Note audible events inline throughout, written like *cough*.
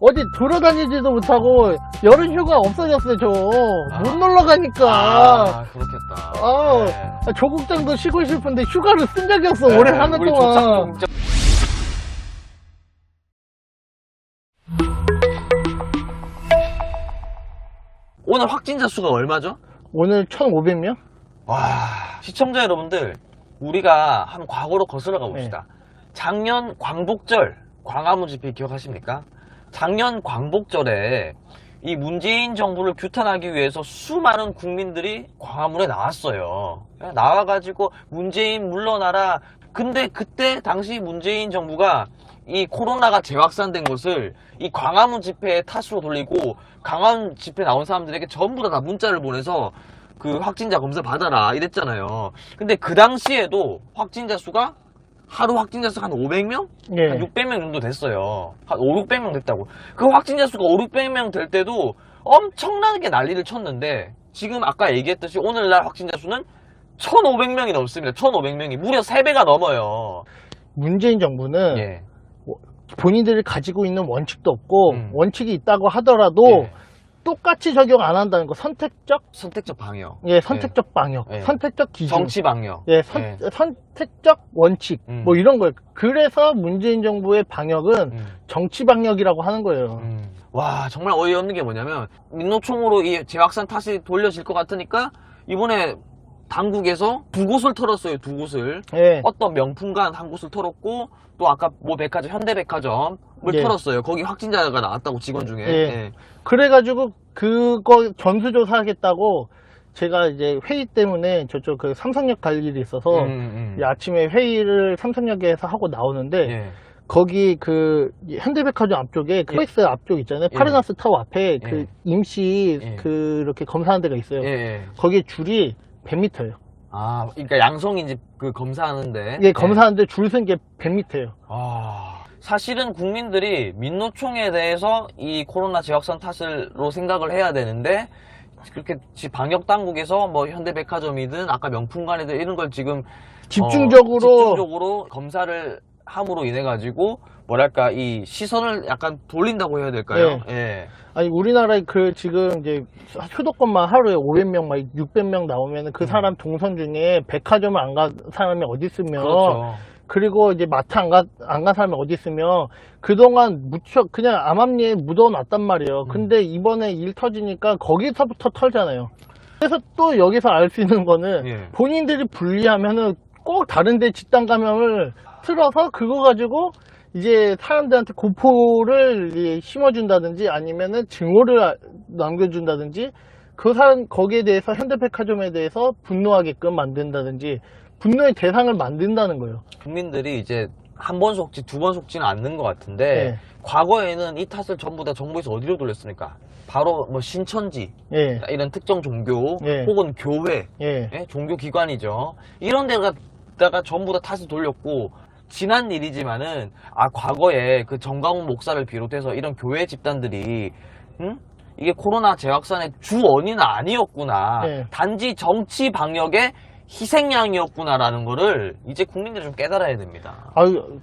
어디 돌아다니지도 못하고 여름 휴가 없어졌어요 저. 아. 못 놀러 가니까. 아, 그렇겠다. 아, 네. 조국장도 쉬고 싶은데 휴가를 쓴 적이 없어 네, 올해 한 해 우리 동안. 조상 좀- 오늘 확진자 수가 얼마죠? 오늘 1,500명? 와, 시청자 여러분들, 우리가 한 과거로 거슬러 가봅시다. 작년 광복절, 광화문 집회 기억하십니까? 작년 광복절에 이 문재인 정부를 규탄하기 위해서 수많은 국민들이 광화문에 나왔어요. 나와가지고 문재인 물러나라. 근데 그때 당시 문재인 정부가 이 코로나가 재확산된 것을 이 광화문 집회의 탓으로 돌리고 광화문 집회 나온 사람들에게 전부 다, 다 문자를 보내서 그 확진자 검사 받아라 이랬잖아요. 근데 그 당시에도 확진자 수가 하루 확진자 수가 한 500명? 예. 한 600명 정도 됐어요. 한 5, 600명 됐다고. 그 확진자 수가 5, 600명 될 때도 엄청나게 난리를 쳤는데 지금 아까 얘기했듯이 오늘날 확진자 수는 1,500명이 넘습니다. 1,500명이 무려 3배가 넘어요. 문재인 정부는 예. 본인들이 가지고 있는 원칙도 없고 음. 원칙이 있다고 하더라도 예. 똑같이 적용 안 한다는 거 선택적 선택적 방역. 예 선택적 방역 예. 선택적 기준 정치 방역. 예, 선, 예. 선택적 원칙 음. 뭐 이런 거예요 그래서 문재인 정부의 방역은 음. 정치 방역이라고 하는 거예요 음. 와 정말 어이없는 게 뭐냐면 민노총으로 이 재확산 탓이 돌려질 것 같으니까 이번에 당국에서 두 곳을 털었어요 두 곳을 예. 어떤 명품관 한 곳을 털었고 또 아까 뭐 백화점 현대백화점을 예. 털었어요 거기 확진자가 나왔다고 직원 중에 예. 예. 그래가지고 그거 전수조사 하겠다고 제가 이제 회의 때문에 저쪽 그 삼성역 갈 일이 있어서 음, 음. 이 아침에 회의를 삼성역에서 하고 나오는데 예. 거기 그 현대백화점 앞쪽에 그 코엑스 앞쪽 있잖아요 예. 파르나스 타워 앞에 그 예. 임시 예. 그렇게 검사하는 데가 있어요 예, 예. 거기에 줄이 100m예요. 아 그러니까 양성인지 그 검사하는데. 이게 검사하는데 줄선게 100m예요. 아, 사실은 국민들이 민노총에 대해서 이 코로나 재확산 탓으로 생각을 해야 되는데 그렇게 지- 방역 당국에서 뭐 현대백화점이든 아까 명품관이든 이런 걸 지금 집중적으로 어, 집중적으로 검사를 함으로 인해 가지고 뭐랄까 이 시선을 약간 돌린다고 해야 될까요? 예. 아니 우리나라에 그 지금 이제 수도권만 하루에 500명 막 600명 나오면 그 음. 사람 동선 중에 백화점을 안간 사람이 어디 있으면 그렇죠. 그리고 이제 마트 안 가 안 간 사람이 어디 있으면 그동안 무척 그냥 암암리에 묻어놨단 말이에요. 음. 근데 이번에 일 터지니까 거기서부터 털잖아요. 그래서 또 여기서 알 수 있는 거는 예. 본인들이 분리하면은 꼭 다른 데 집단 감염을 틀어서 그거 가지고 이제 사람들한테 고포를 이 심어준다든지 아니면은 증오를 아- 남겨준다든지 그 사람 거기에 대해서 현대백화점에 대해서 분노하게끔 만든다든지 분노의 대상을 만든다는 거예요. 국민들이 이제 한 번 속지 두 번 속지는 않는 것 같은데 네. 과거에는 이 탓을 전부 다 정부에서 어디로 돌렸습니까? 바로 뭐 신천지 예, 이런 특정 종교 예. 혹은 교회 예, 예? 종교 기관이죠. 이런 데다가 전부 다 탓을 돌렸고 지난 일이지만은 아 과거에 그 정강훈 목사를 비롯해서 이런 교회 집단들이 응? 이게 코로나 재확산의 주 원인은 아니었구나. 네. 단지 정치 방역의 희생양이었구나라는 거를 이제 국민들이 좀 깨달아야 됩니다. 아유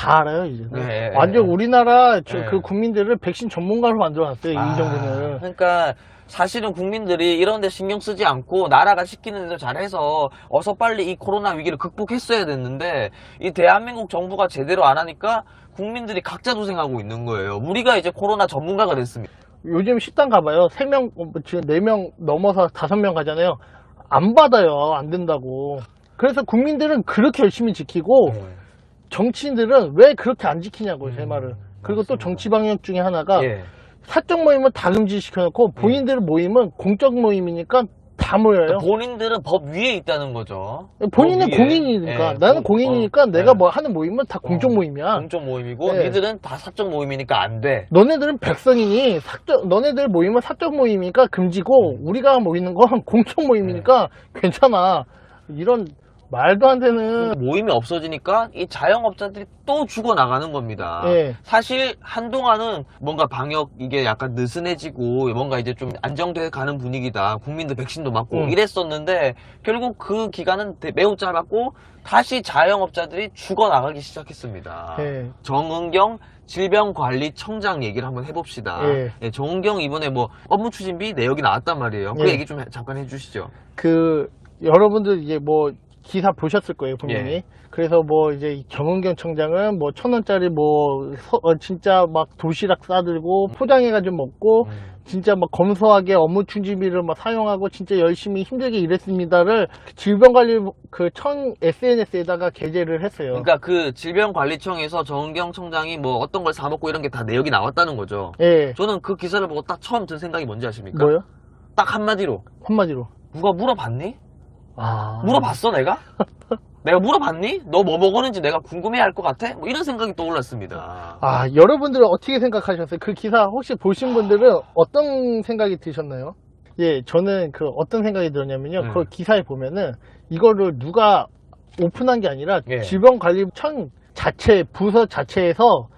다 알아요 이제. 네, 완전 네. 우리나라 저- 네. 그 국민들을 백신 전문가로 만들어놨어요 아, 이 정부는. 그러니까 사실은 국민들이 이런 데 신경 쓰지 않고 나라가 시키는 대로 잘해서 어서 빨리 이 코로나 위기를 극복했어야 됐는데 이 대한민국 정부가 제대로 안 하니까 국민들이 각자 도생하고 있는 거예요. 우리가 이제 코로나 전문가가 됐습니다. 요즘 식당 가봐요. 세명 지금 네 명 넘어서 다섯 명 가잖아요. 안 받아요. 안 된다고. 그래서 국민들은 그렇게 열심히 지키고 정치인들은 왜 그렇게 안 지키냐고요, 제 음, 말을. 그리고 또. 정치 방역 중에 하나가 예. 사적 모임은 다 금지시켜놓고 본인들 모임은 공적 모임이니까 다 모여요. 본인들은 법 위에 있다는 거죠. 본인은 법 위에. 공인이니까 예, 나는 공- 공인이니까 어, 내가 예. 뭐 하는 모임은 다 공적 어, 모임이야. 공적 모임이고 네. 니들은 다 사적 모임이니까 안 돼. 너네들은 백성이니 사적 너네들 모임은 사적 모임이니까 금지고 음. 우리가 모이는 건 *laughs* 공적 모임이니까 네. 괜찮아. 이런 말도 안 되는 모임이 없어지니까 이 자영업자들이 또 죽어나가는 겁니다. 예. 사실 한동안은 뭔가 방역 이게 약간 느슨해지고 뭔가 이제 좀 안정돼 가는 분위기다. 국민들 백신도 맞고 음. 이랬었는데 결국 그 기간은 대- 매우 짧았고 다시 자영업자들이 죽어나가기 시작했습니다. 예. 정은경 질병관리청장 얘기를 한번 해봅시다. 예. 예, 정은경 이번에 뭐 업무 추진비 내역이 나왔단 말이에요. 그 예. 얘기 좀 해- 잠깐 해주시죠. 그 여러분들 이제 뭐 기사 보셨을 거예요 분명히. 예. 그래서 뭐 이제 정은경 청장은 뭐 천 원짜리 뭐 서- 어, 진짜 막 도시락 싸들고 포장해가지고 먹고 진짜 막 검소하게 업무 추진비를 막 사용하고 진짜 열심히 힘들게 일했습니다를 질병관리 그 청 SNS에다가 게재를 했어요. 그러니까 그 질병관리청에서 정은경 청장이 뭐 어떤 걸 사 먹고 이런 게 다 내역이 나왔다는 거죠. 예. 저는 그 기사를 보고 딱 처음 든 생각이 뭔지 아십니까? 뭐요? 딱 한마디로 한마디로. 누가 물어봤니? 아. 물어봤어 내가? *laughs* 내가 물어봤니? 너 뭐 먹었는지 내가 궁금해할 것 같아? 뭐 이런 생각이 떠올랐습니다. 아, 여러분들은 어떻게 생각하셨어요? 그 기사 혹시 보신 분들은 어떤 생각이 드셨나요? 예, 저는 그 어떤 생각이 들었냐면요. 음. 그 기사에 보면은 이거를 누가 오픈한 게 아니라 예. 질병관리청 자체, 부서 자체에서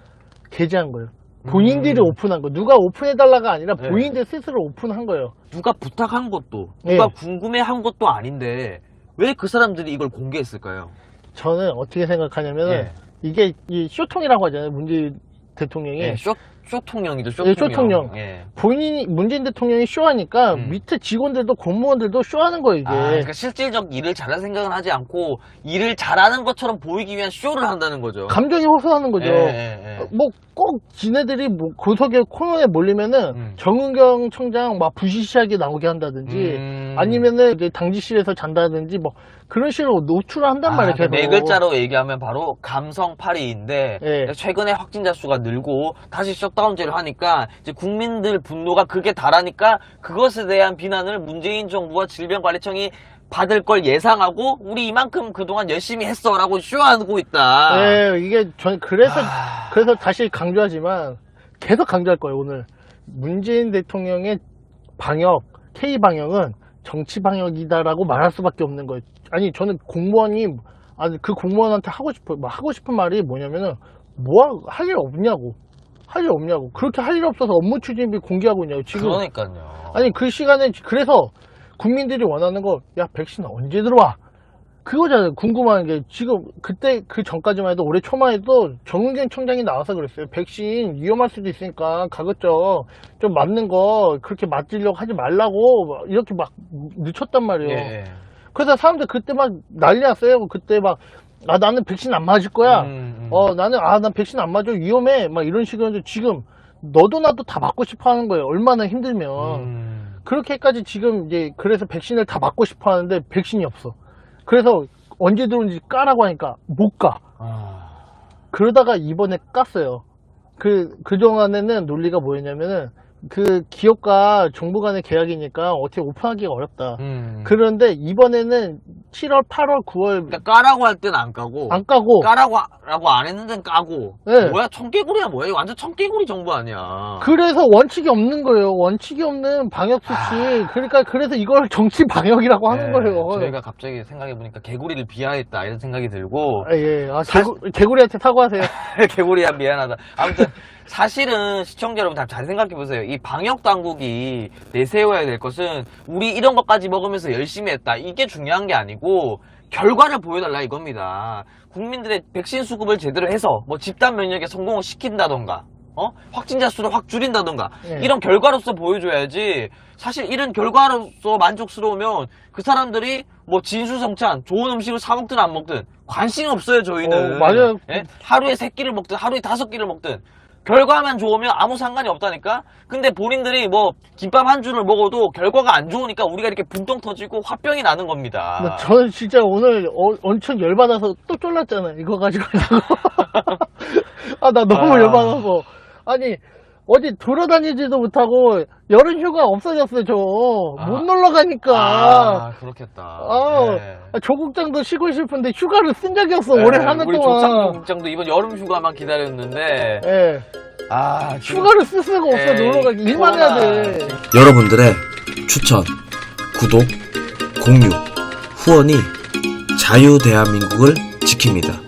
게재한 거예요. 본인들이 음. 오픈한 거. 누가 오픈해달라가 아니라 예. 본인들 스스로 오픈한 거예요. 누가 부탁한 것도 누가 예. 궁금해한 것도 아닌데 왜 그 사람들이 이걸 공개했을까요? 저는 어떻게 생각하냐면 은 예. 이게 이 쇼통이라고 하잖아요. 문재인 대통령이. 예, 쇼 쇼 통령이죠. 예, 쇼통령. 쇼통령. 예. 본인이, 문재인 대통령이 쇼하니까 음. 밑에 직원들도 공무원들도 쇼하는 거예요, 이게. 아, 그러니까 실질적 일을 잘할 생각은 하지 않고 일을 잘하는 것처럼 보이기 위한 쇼를 한다는 거죠. 감정이 호소하는 거죠. 예, 예, 예. 뭐 꼭 지네들이 뭐 구석에 코너에 몰리면은 음. 정은경 청장 막 부시시하게 나오게 한다든지 음. 아니면은 이제 당지실에서 잔다든지 뭐 그런 식으로 노출을 한단 아, 말이에요. 그 계속. 네 글자로 얘기하면 바로 감성 파리인데 예. 최근에 확진자 수가 늘고 다시 셧다운제를 하니까 이제 국민들 분노가 극에 달하니까 그것에 대한 비난을 문재인 정부와 질병관리청이 받을 걸 예상하고 우리 이만큼 그동안 열심히 했어라고 쇼하고 있다. 예, 이게 전 그래서 아. 그래서 다시 강조하지만 계속 강조할 거예요 오늘 문재인 대통령의 방역 K 방역은 정치 방역이다라고 말할 수밖에 없는 거예요. 아니 저는 공무원이 아니 그 공무원한테 하고 싶어 뭐 하고 싶은 말이 뭐냐면은 뭐 할 일 없냐고 할 일 없냐고 그렇게 할 일 없어서 업무 추진비 공개하고 있냐고 지금 그러니까요. 아니 그 시간에 그래서 국민들이 원하는 거 야 백신 언제 들어와 그거잖아요 궁금한 게 지금 그때 그 전까지만 해도 올해 초만 해도 정은경 총장이 나와서 그랬어요 백신 위험할 수도 있으니까 가급적 좀 맞는 거 그렇게 맞으려고 하지 말라고 막 이렇게 막 늦췄단 말이에요 예. 그래서 사람들 그때 막 난리 났어요 그때 막 아 나는 백신 안 맞을 거야 음, 음. 어 나는 아 난 백신 안 맞아 위험해 막 이런 식으로 지금 너도 나도 다 맞고 싶어 하는 거예요 얼마나 힘들면 음. 그렇게까지 지금 이제 그래서 백신을 다 맞고 싶어 하는데 백신이 없어. 그래서 언제 들어온지 까라고 하니까 못 가. 아. 그러다가 이번에 깠어요. 그, 그동안에는 논리가 뭐였냐면은 그 기업과 정부 간의 계약이니까 어떻게 오픈하기가 어렵다. 음. 그런데 이번에는 7월, 8월, 9월 그러니까 까라고 할 때는 안 까고 안 까고 까라고 하- 라고 안 했는데 까고 네. 뭐야 청개구리야 뭐야 이거 완전 청개구리 정부 아니야 그래서 원칙이 없는 거예요. 원칙이 없는 방역 수칙. 그러니까 그래서 이걸 정치 방역이라고 하는 네, 거예요. 저희가 갑자기 생각해보니까 개구리를 비하했다 이런 생각이 들고 아, 예. 아, 개구, 개구리한테 사과하세요. *laughs* 개구리야 미안하다 아무튼 사실은 시청자 여러분 다 잘 생각해보세요 이 방역 당국이 내세워야 될 것은 우리 이런 것까지 먹으면서 열심히 했다 이게 중요한 게 아니고 결과를 보여달라 이겁니다 국민들의 백신 수급을 제대로 해서 뭐 집단 면역에 성공을 시킨다던가 어? 확진자 수를 확 줄인다던가 네. 이런 결과로서 보여줘야지 사실 이런 결과로서 만족스러우면 그 사람들이 뭐 진수성찬 좋은 음식을 사 먹든 안 먹든 관심 없어요 저희는 어, 맞아요. 예? 하루에 세 끼를 먹든 하루에 다섯 끼를 먹든 결과만 좋으면 아무 상관이 없다니까 근데 본인들이 뭐 김밥 한 줄을 먹어도 결과가 안 좋으니까 우리가 이렇게 분통 터지고 화병이 나는 겁니다 뭐 저는 진짜 오늘 어- 엄청 열받아서 또 쫄랐잖아요. 이거 가지고. *laughs* 아, 나 너무 아. 열받아서. 아니, 어디 돌아다니지도 못하고 여름 휴가 없어졌어요, 저. 아. 못 놀러 가니까. 아 그렇겠다 아, 네. 아, 조국장도 쉬고 싶은데 휴가를 쓴 적이 없어, 네, 올해 하는 우리 동안. 조창동 국장도 이번 여름 휴가만 기다렸는데 예. 아 휴가를 쓸 수가 없어, 에이, 놀러 가기. 일만 해야 돼. 여러분들의 추천, 구독, 공유, 후원이 자유 대한민국을 지킵니다.